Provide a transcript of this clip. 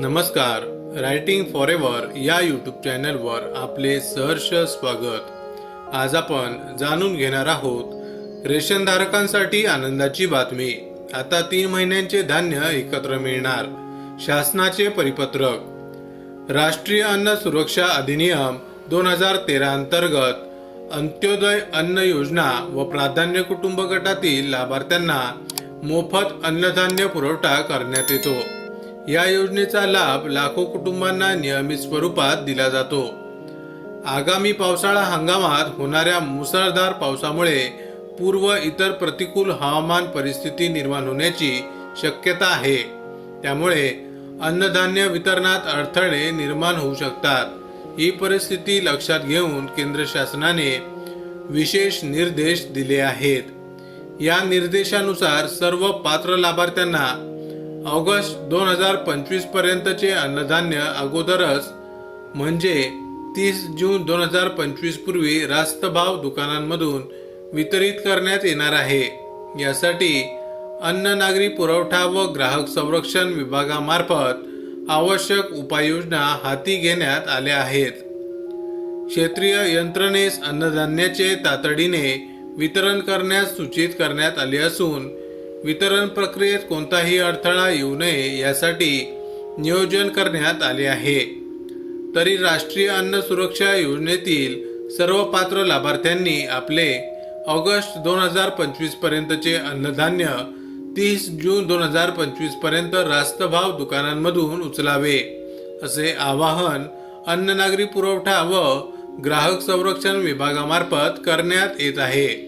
नमस्कार writing for ever या YouTube चॅनलवर आपले सहर्ष स्वागत. आज आपण जाणून घेणार आहोत रेशनधारकांसाठी आनंदाची बातमी. आता तीन महिन्यांचे धान्य एकत्र मिळणार शासनाचे परिपत्रक. राष्ट्रीय अन्न सुरक्षा अधिनियम दोन हजार तेरा अंतर्गत अंत्योदय अन्न योजना व प्राधान्य कुटुंब गटातील लाभार्थ्यांना मोफत अन्नधान्य पुरवठा करण्यात येतो. या योजनेचा लाभ लाखो कुटुंबांना नियमित स्वरूपात दिला जातो. आगामी पावसाळा हंगामात होणाऱ्या मुसळधार पावसामुळे पूर्व इतर प्रतिकूल हवामान परिस्थिती निर्माण होण्याची शक्यता आहे. त्यामुळे अन्नधान्य वितरणात अडथळे निर्माण होऊ शकतात. ही परिस्थिती लक्षात घेऊन केंद्र शासनाने विशेष निर्देश दिले आहेत. या निर्देशानुसार सर्व पात्र लाभार्थ्यांना ऑगस्ट दोन हजार पंचवीस पर्यंतचे अन्नधान्य अगोदरच म्हणजे तीस जून दोन हजार पंचवीस पूर्वी रास्त भाव दुकानांमधून वितरित करण्यात येणार आहे. यासाठी अन्न नागरी पुरवठा व ग्राहक संरक्षण विभागामार्फत आवश्यक उपाययोजना हाती घेण्यात आल्या आहेत. क्षेत्रीय यंत्रणेस अन्नधान्याचे तातडीने वितरण करण्यास सूचित करण्यात आले असून वितरण प्रक्रियेत कोणताही अडथळा येऊ नये यासाठी नियोजन करण्यात आले आहे. तरी राष्ट्रीय अन्न सुरक्षा योजनेतील सर्व पात्र लाभार्थ्यांनी आपले ऑगस्ट दोन हजार पंचवीस पर्यंतचे अन्नधान्य तीस जून दोन हजार पंचवीसपर्यंत रास्त भाव दुकानांमधून उचलावे असे आवाहन अन्न नागरी पुरवठा व ग्राहक संरक्षण विभागामार्फत करण्यात येत आहे.